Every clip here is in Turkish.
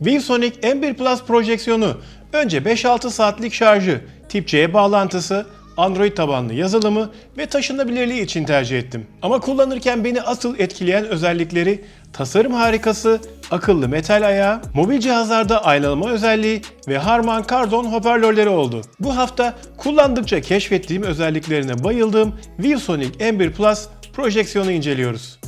ViewSonic M1 Plus projeksiyonu önce 5-6 saatlik şarjı, tip C bağlantısı, Android tabanlı yazılımı ve taşınabilirliği için tercih ettim. Ama kullanırken beni asıl etkileyen özellikleri tasarım harikası, akıllı metal ayağı, mobil cihazlarda aynalama özelliği ve Harman Kardon hoparlörleri oldu. Bu hafta kullandıkça keşfettiğim özelliklerine bayıldığım ViewSonic M1 Plus projeksiyonu inceliyoruz.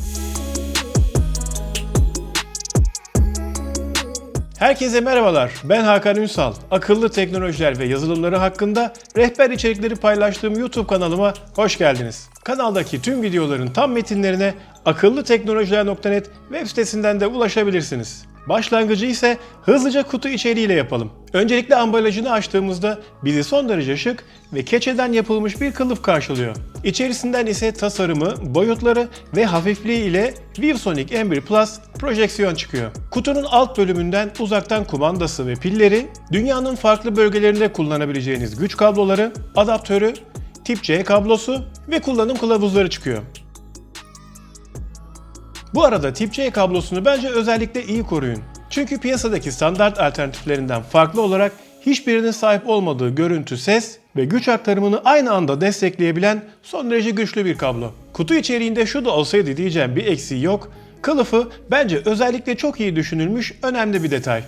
Herkese merhabalar. Ben Hakan Ünsal. Akıllı teknolojiler ve yazılımları hakkında rehber içerikleri paylaştığım YouTube kanalıma hoş geldiniz. Kanaldaki tüm videoların tam metinlerine akıllıteknolojiler.net web sitesinden de ulaşabilirsiniz. Başlangıcı ise hızlıca kutu içeriğiyle yapalım. Öncelikle ambalajını açtığımızda bizi son derece şık ve keçeden yapılmış bir kılıf karşılıyor. İçerisinden ise tasarımı, boyutları ve hafifliği ile ViewSonic M1 Plus projeksiyon çıkıyor. Kutunun alt bölümünden uzaktan kumandası ve pilleri, dünyanın farklı bölgelerinde kullanabileceğiniz güç kabloları, adaptörü, tip C kablosu ve kullanım kılavuzları çıkıyor. Bu arada tip C kablosunu bence özellikle iyi koruyun. Çünkü piyasadaki standart alternatiflerinden farklı olarak hiçbirinin sahip olmadığı görüntü, ses ve güç aktarımını aynı anda destekleyebilen son derece güçlü bir kablo. Kutu içeriğinde şu da olsaydı diyeceğim bir eksiği yok. Kılıfı bence özellikle çok iyi düşünülmüş önemli bir detay.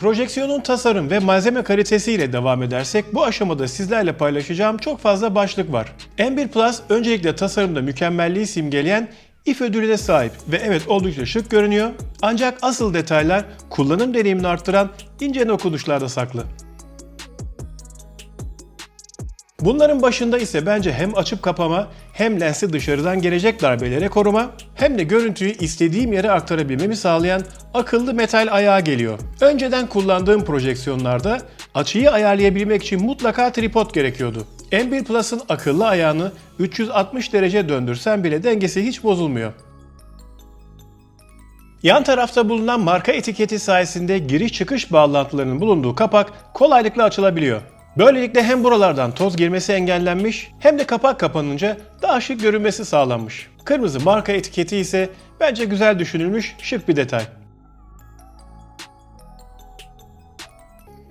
Projeksiyonun tasarım ve malzeme kalitesiyle devam edersek bu aşamada sizlerle paylaşacağım çok fazla başlık var. M1 Plus öncelikle tasarımda mükemmelliği simgeleyen if ödülüne sahip ve evet oldukça şık görünüyor. Ancak asıl detaylar kullanım deneyimini arttıran ince dokunuşlarda saklı. Bunların başında ise bence hem açıp kapama hem lensi dışarıdan gelecek darbelere koruma hem de görüntüyü istediğim yere aktarabilmemi sağlayan akıllı metal ayağı geliyor. Önceden kullandığım projeksiyonlarda açıyı ayarlayabilmek için mutlaka tripod gerekiyordu. M1 Plus'ın akıllı ayağını 360 derece döndürsen bile dengesi hiç bozulmuyor. Yan tarafta bulunan marka etiketi sayesinde giriş çıkış bağlantılarının bulunduğu kapak kolaylıkla açılabiliyor. Böylelikle hem buralardan toz girmesi engellenmiş hem de kapak kapanınca daha şık görünmesi sağlanmış. Kırmızı marka etiketi ise bence güzel düşünülmüş şık bir detay.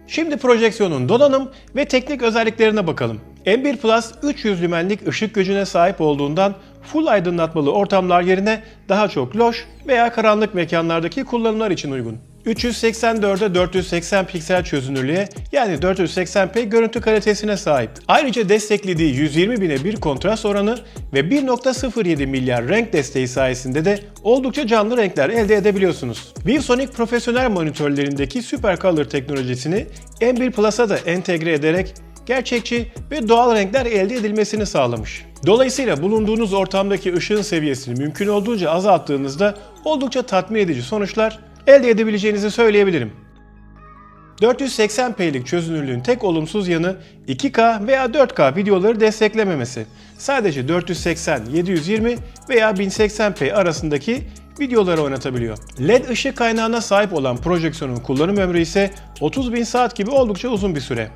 Şimdi projeksiyonun donanım ve teknik özelliklerine bakalım. M1 Plus 300 lümenlik ışık gücüne sahip olduğundan full aydınlatmalı ortamlar yerine daha çok loş veya karanlık mekanlardaki kullanımlar için uygun. 384'e 480 piksel çözünürlüğe yani 480p görüntü kalitesine sahip. Ayrıca desteklediği 120 bine bir kontrast oranı ve 1.07 milyar renk desteği sayesinde de oldukça canlı renkler elde edebiliyorsunuz. ViewSonic profesyonel monitörlerindeki Super Color teknolojisini M1 Plus'a da entegre ederek gerçekçi ve doğal renkler elde edilmesini sağlamış. Dolayısıyla bulunduğunuz ortamdaki ışığın seviyesini mümkün olduğunca azalttığınızda oldukça tatmin edici sonuçlar elde edebileceğinizi söyleyebilirim. 480p'lik çözünürlüğün tek olumsuz yanı 2K veya 4K videoları desteklememesi. Sadece 480, 720 veya 1080p arasındaki videoları oynatabiliyor. LED ışık kaynağına sahip olan projeksiyonun kullanım ömrü ise 30.000 saat gibi oldukça uzun bir süre.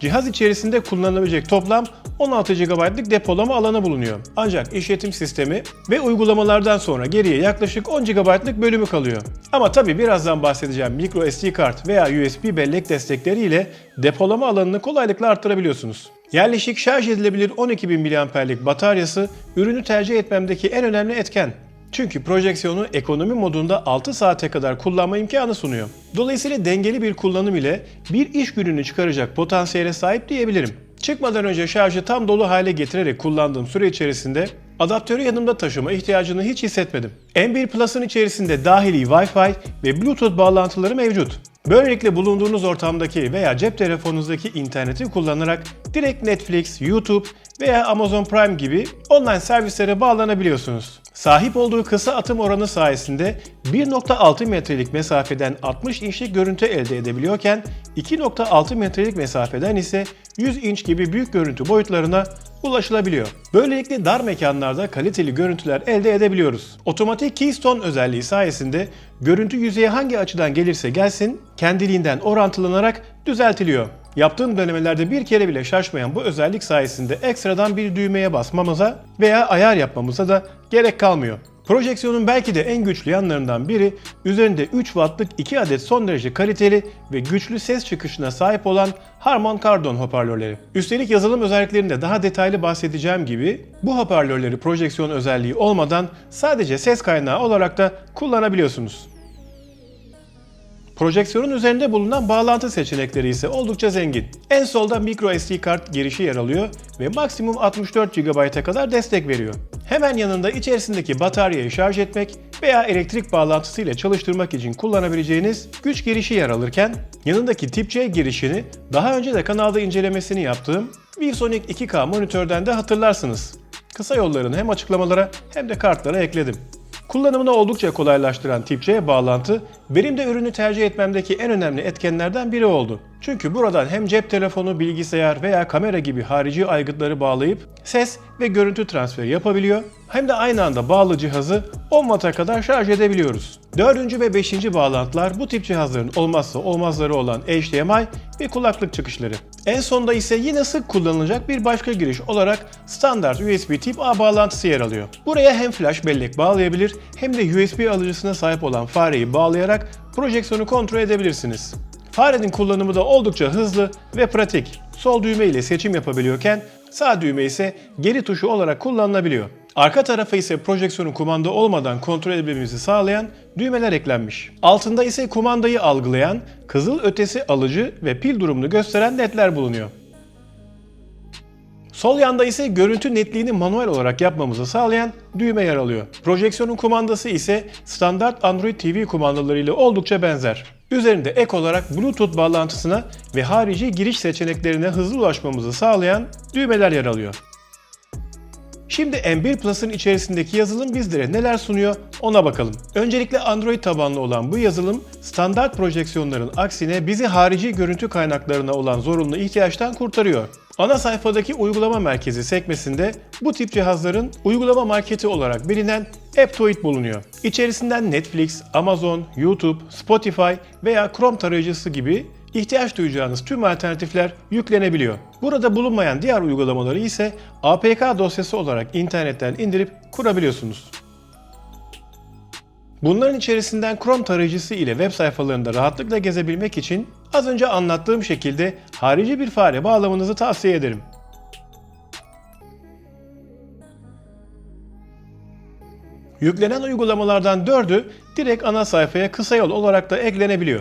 Cihaz içerisinde kullanılabilecek toplam 16 GB'lık depolama alanı bulunuyor. Ancak işletim sistemi ve uygulamalardan sonra geriye yaklaşık 10 GB'lık bölümü kalıyor. Ama tabi birazdan bahsedeceğim micro SD kart veya USB bellek destekleriyle depolama alanını kolaylıkla arttırabiliyorsunuz. Yerleşik şarj edilebilir 12.000 mAh'lik bataryası ürünü tercih etmemdeki en önemli etken. Çünkü projeksiyonu ekonomi modunda 6 saate kadar kullanma imkanı sunuyor. Dolayısıyla dengeli bir kullanım ile bir iş gününü çıkaracak potansiyele sahip diyebilirim. Çıkmadan önce şarjı tam dolu hale getirerek kullandığım süre içerisinde adaptörü yanımda taşıma ihtiyacını hiç hissetmedim. M1 Plus'ın içerisinde dahili Wi-Fi ve Bluetooth bağlantıları mevcut. Böylelikle bulunduğunuz ortamdaki veya cep telefonunuzdaki interneti kullanarak direkt Netflix, YouTube veya Amazon Prime gibi online servislere bağlanabiliyorsunuz. Sahip olduğu kısa atım oranı sayesinde 1.6 metrelik mesafeden 60 inçlik görüntü elde edebiliyorken 2.6 metrelik mesafeden ise 100 inç gibi büyük görüntü boyutlarına ulaşılabiliyor. Böylelikle dar mekanlarda kaliteli görüntüler elde edebiliyoruz. Otomatik Keystone özelliği sayesinde görüntü yüzeye hangi açıdan gelirse gelsin kendiliğinden orantılanarak düzeltiliyor. Yaptığım denemelerde bir kere bile şaşmayan bu özellik sayesinde ekstradan bir düğmeye basmamıza veya ayar yapmamıza da gerek kalmıyor. Projeksiyonun belki de en güçlü yanlarından biri üzerinde 3 wattlık 2 adet son derece kaliteli ve güçlü ses çıkışına sahip olan Harman Kardon hoparlörleri. Üstelik yazılım özelliklerinde daha detaylı bahsedeceğim gibi bu hoparlörleri projeksiyon özelliği olmadan sadece ses kaynağı olarak da kullanabiliyorsunuz. Projeksiyonun üzerinde bulunan bağlantı seçenekleri ise oldukça zengin. En solda micro SD kart girişi yer alıyor ve maksimum 64 GB'a kadar destek veriyor. Hemen yanında içerisindeki bataryayı şarj etmek veya elektrik bağlantısı ile çalıştırmak için kullanabileceğiniz güç girişi yer alırken yanındaki tip C girişini daha önce de kanalda incelemesini yaptığım ViewSonic 2K monitörden de hatırlarsınız. Kısa yollarını hem açıklamalara hem de kartlara ekledim. Kullanımını oldukça kolaylaştıran tip C bağlantı benim de ürünü tercih etmemdeki en önemli etkenlerden biri oldu. Çünkü buradan hem cep telefonu, bilgisayar veya kamera gibi harici aygıtları bağlayıp ses ve görüntü transferi yapabiliyor hem de aynı anda bağlı cihazı 10 Watt'a kadar şarj edebiliyoruz. Dördüncü ve beşinci bağlantılar bu tip cihazların olmazsa olmazları olan HDMI ve kulaklık çıkışları. En sonda ise yine sık kullanılacak bir başka giriş olarak standart USB tip A bağlantısı yer alıyor. Buraya hem flash bellek bağlayabilir hem de USB alıcısına sahip olan fareyi bağlayarak projeksiyonu kontrol edebilirsiniz. Farenin kullanımı da oldukça hızlı ve pratik. Sol düğme ile seçim yapabiliyorken sağ düğme ise geri tuşu olarak kullanılabiliyor. Arka tarafa ise projeksiyonu kumanda olmadan kontrol edebilmemizi sağlayan düğmeler eklenmiş. Altında ise kumandayı algılayan, kızıl ötesi alıcı ve pil durumunu gösteren ledler bulunuyor. Sol yanda ise görüntü netliğini manuel olarak yapmamızı sağlayan düğme yer alıyor. Projeksiyonun kumandası ise standart Android TV kumandaları ile oldukça benzer. Üzerinde ek olarak Bluetooth bağlantısına ve harici giriş seçeneklerine hızlı ulaşmamızı sağlayan düğmeler yer alıyor. Şimdi M1 Plus'ın içerisindeki yazılım bizlere neler sunuyor ona bakalım. Öncelikle Android tabanlı olan bu yazılım standart projeksiyonların aksine bizi harici görüntü kaynaklarına olan zorunlu ihtiyaçtan kurtarıyor. Ana sayfadaki uygulama merkezi sekmesinde bu tip cihazların uygulama marketi olarak bilinen AppToit bulunuyor. İçerisinden Netflix, Amazon, YouTube, Spotify veya Chrome tarayıcısı gibi ihtiyaç duyacağınız tüm alternatifler yüklenebiliyor. Burada bulunmayan diğer uygulamaları ise APK dosyası olarak internetten indirip kurabiliyorsunuz. Bunların içerisinden Chrome tarayıcısı ile web sayfalarında rahatlıkla gezebilmek için az önce anlattığım şekilde harici bir fare bağlamanızı tavsiye ederim. Yüklenen uygulamalardan 4'ü direkt ana sayfaya kısa yol olarak da eklenebiliyor.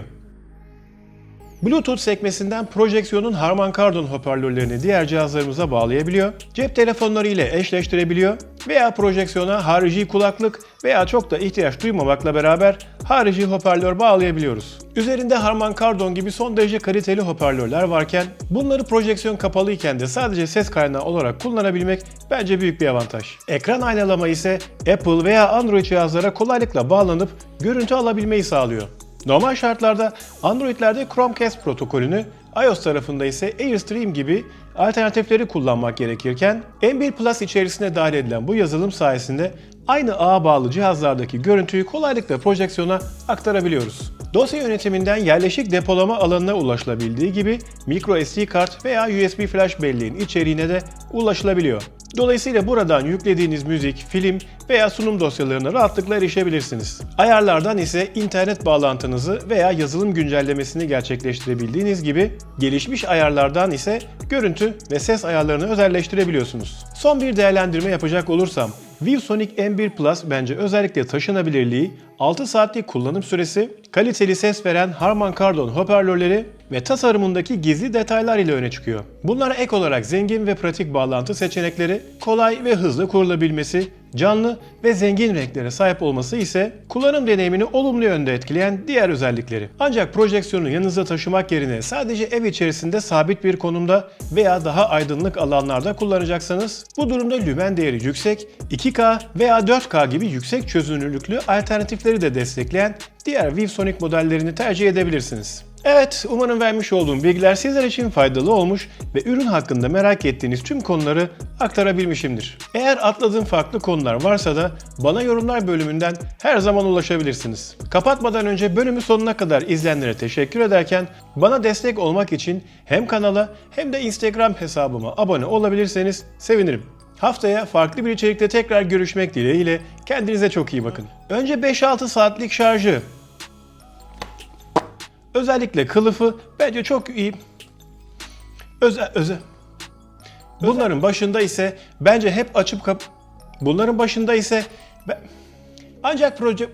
Bluetooth sekmesinden projeksiyonun Harman Kardon hoparlörlerini diğer cihazlarımıza bağlayabiliyor, cep telefonları ile eşleştirebiliyor veya projeksiyona harici kulaklık veya çok da ihtiyaç duymamakla beraber harici hoparlör bağlayabiliyoruz. Üzerinde Harman Kardon gibi son derece kaliteli hoparlörler varken bunları projeksiyon kapalı iken de sadece ses kaynağı olarak kullanabilmek bence büyük bir avantaj. Ekran aynalama ise Apple veya Android cihazlara kolaylıkla bağlanıp görüntü alabilmeyi sağlıyor. Normal şartlarda Android'lerde Chromecast protokolünü, iOS tarafında ise Airstream gibi alternatifleri kullanmak gerekirken M1 Plus içerisine dahil edilen bu yazılım sayesinde aynı ağa bağlı cihazlardaki görüntüyü kolaylıkla projeksiyona aktarabiliyoruz. Dosya yönetiminden yerleşik depolama alanına ulaşılabildiği gibi micro SD kart veya USB flash belleğin içeriğine de ulaşılabiliyor. Dolayısıyla buradan yüklediğiniz müzik, film veya sunum dosyalarına rahatlıkla erişebilirsiniz. Ayarlardan ise internet bağlantınızı veya yazılım güncellemesini gerçekleştirebildiğiniz gibi gelişmiş ayarlardan ise görüntü ve ses ayarlarını özelleştirebiliyorsunuz. Son bir değerlendirme yapacak olursam ViewSonic M1 Plus bence özellikle taşınabilirliği, 6 saatlik kullanım süresi, kaliteli ses veren Harman Kardon hoparlörleri ve tasarımındaki gizli detaylar ile öne çıkıyor. Bunlara ek olarak zengin ve pratik bağlantı seçenekleri, kolay ve hızlı kurulabilmesi, canlı ve zengin renklere sahip olması ise kullanım deneyimini olumlu yönde etkileyen diğer özellikleri. Ancak projeksiyonu yanınızda taşımak yerine sadece ev içerisinde sabit bir konumda veya daha aydınlık alanlarda kullanacaksanız bu durumda lümen değeri yüksek, 2K veya 4K gibi yüksek çözünürlüklü alternatifleri de destekleyen diğer ViewSonic modellerini tercih edebilirsiniz. Evet, umarım vermiş olduğum bilgiler sizler için faydalı olmuş ve ürün hakkında merak ettiğiniz tüm konuları aktarabilmişimdir. Eğer atladığım farklı konular varsa da bana yorumlar bölümünden her zaman ulaşabilirsiniz. Kapatmadan önce bölümü sonuna kadar izleyenlere teşekkür ederken bana destek olmak için hem kanala hem de Instagram hesabıma abone olabilirseniz sevinirim. Haftaya farklı bir içerikte tekrar görüşmek dileğiyle kendinize çok iyi bakın. Önce 5-6 saatlik şarjı. Özellikle kılıfı bence çok iyi. Özel, özel. Bunların başında ise bence hep açıp kap... Bunların başında ise... Ancak proje...